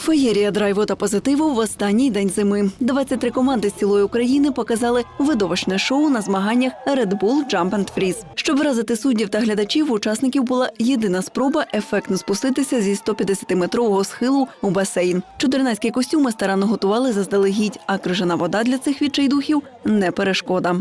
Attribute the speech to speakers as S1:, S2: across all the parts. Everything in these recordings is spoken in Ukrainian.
S1: Феєрія драйву та позитиву в останній день зими. 23 команди з цілої України показали видовищне шоу на змаганнях Red Bull Jump and Freeze. Щоб вразити суддів та глядачів, учасників була єдина спроба ефектно спуститися зі 150-метрового схилу у басейн. Чотирнацькі костюми старанно готували заздалегідь, а крижана вода для цих відчайдухів не перешкода.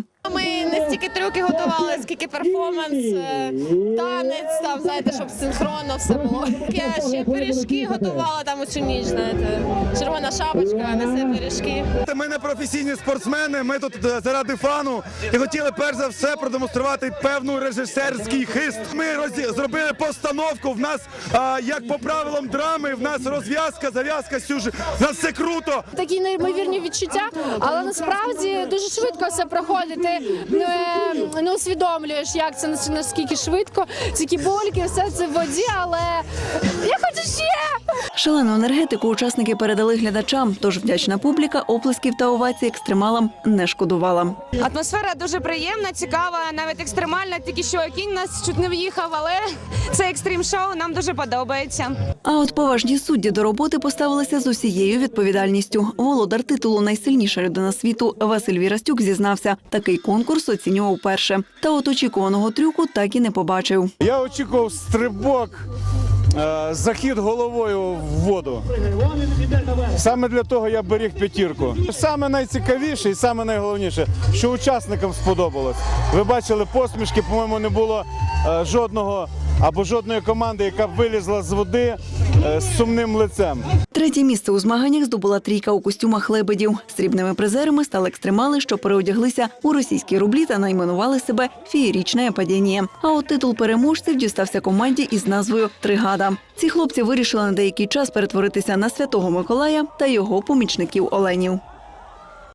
S2: Стільки трюки готували, скільки перформанс, е, танець, там, знаєте, щоб синхронно все було. Я ще пиріжки готувала там усю ніч, знаєте. Червона шапочка, несе пиріжки.
S3: Ми не професійні спортсмени. Ми тут е, заради фану і хотіли перш за все продемонструвати певну режисерський хист. Ми розі- зробили постановку. В нас а, як по правилам драми, в нас розв'язка, зав'язка, сюжет. В нас все круто.
S4: такі неймовірні відчуття, але насправді дуже швидко все проходить. Ти не, не усвідомлюєш, як це наскільки швидко, ці больки, все це в воді, але я.
S1: Шалену енергетику учасники передали глядачам, тож вдячна публіка оплесків та овацій екстремалам не шкодувала.
S5: Атмосфера дуже приємна, цікава, навіть екстремальна. Тільки що кінь нас чуть не в'їхав, але це екстрім шоу нам дуже подобається.
S1: А от поважні судді до роботи поставилися з усією відповідальністю. Володар титулу найсильніша людина світу Василь Вірастюк зізнався, такий конкурс оцінював перше. Та от очікуваного трюку так і не побачив.
S6: Я очікував стрибок, захід головою в воду. Саме для того я беріг п'ятірку. Саме найцікавіше і саме найголовніше, що учасникам сподобалось. Ви бачили посмішки, по-моєму, не було е, жодного або жодної команди, яка б вилізла з води е, з сумним лицем.
S1: Третє місце у змаганнях здобула трійка у костюмах лебедів. Срібними призерами стали екстремали, що переодяглися у російські рублі та найменували себе фієрічне падіння. А от титул переможців дістався команді із назвою Тригада. Ці хлопці вирішили на деякий час перетворитися на святого Миколая та його помічників Оленів.